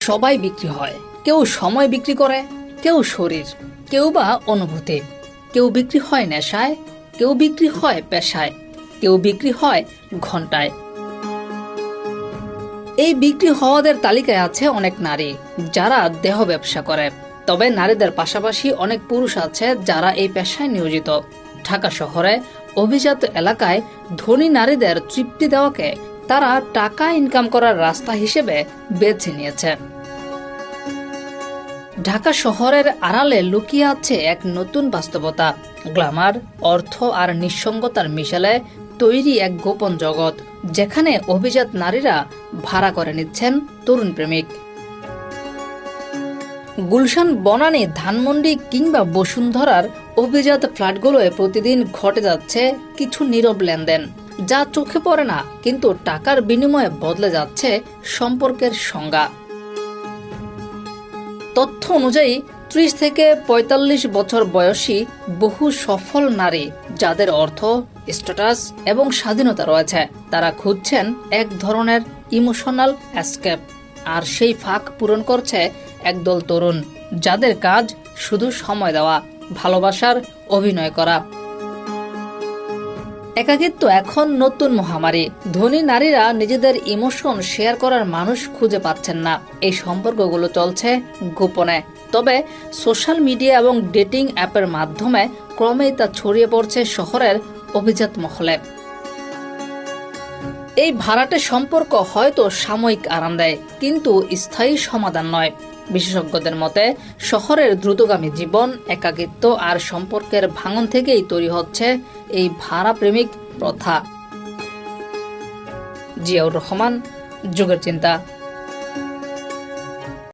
সবাই বিক্রি হয়। কেউ সময় বিক্রি করে, কেউ শরীর, কেউ বা অনুভূতি। কেউ বিক্রি হয় নেশায়, কেউ বিক্রি হয় পেশায়, কেউ বিক্রি হয় ঘন্টায় এই বিক্রি হওয়াদের তালিকায় আছে অনেক নারী, যারা দেহ ব্যবসা করে। তবে নারীদের পাশাপাশি অনেক পুরুষ আছে যারা এই পেশায় নিয়োজিত। ঢাকা শহরে অভিজাত এলাকায় ধনী নারীদের তৃপ্তি দেওয়াকে তারা টাকা ইনকাম করার রাস্তা হিসেবে বেছে নিয়েছে। ঢাকা শহরের আড়ালে লুকিয়ে আছে এক নতুন বাস্তবতা। গ্ল্যামার অর্থ আর নিঃসঙ্গতার মিশালে তৈরি এক গোপন জগৎ, যেখানে অভিজাত নারীরা ভাড়া করে নিচ্ছেন তরুণ প্রেমিক। গুলশান, বনানী, ধানমন্ডি কিংবা বসুন্ধরার অভিজাত ফ্ল্যাটগুলোয় প্রতিদিন ঘটে যাচ্ছে কিছু নীরব লেনদেন, যা চোখে পড়ে না, কিন্তু টাকার বিনিময়ে বদলে যাচ্ছে সম্পর্কের সংজ্ঞা। তথ্য অনুযায়ী, ত্রিশ থেকে ৪৫ বছর বয়সী বহু সফল নারী, যাদের অর্থ, স্ট্যাটাস এবং স্বাধীনতা রয়েছে, তারা খুঁজছেন এক ধরনের ইমোশনাল অ্যাসকেপ আর সেই ফাঁক পূরণ করছে একদল তরুণ, যাদের কাজ শুধু সময় দেওয়া, ভালোবাসার অভিনয় করা। একাকিত্ব এখন নতুন মহামারী। ধনী নারীরা নিজেদের ইমোশন শেয়ার করার মানুষ খুঁজে পাচ্ছেন না। এই সম্পর্কগুলো চলছে গোপনে। তবে সোশ্যাল মিডিয়া এবং ডেটিং অ্যাপের মাধ্যমে ক্রমেই তা ছড়িয়ে পড়ছে শহরের অভিজাত মহলে। এই ভাড়াটে সম্পর্ক হয়তো সাময়িক আরাম দেয় কিন্তু স্থায়ী সমাধান নয়। বিশেষজ্ঞদের মতে, শহরের দ্রুতগামী জীবন, একাকিত্ব আর সম্পর্কের ভাঙন থেকেই তৈরি হচ্ছে এই ভাড়া প্রেমিক প্রথা। জিয়াউর রহমান, যুগের চিন্তা।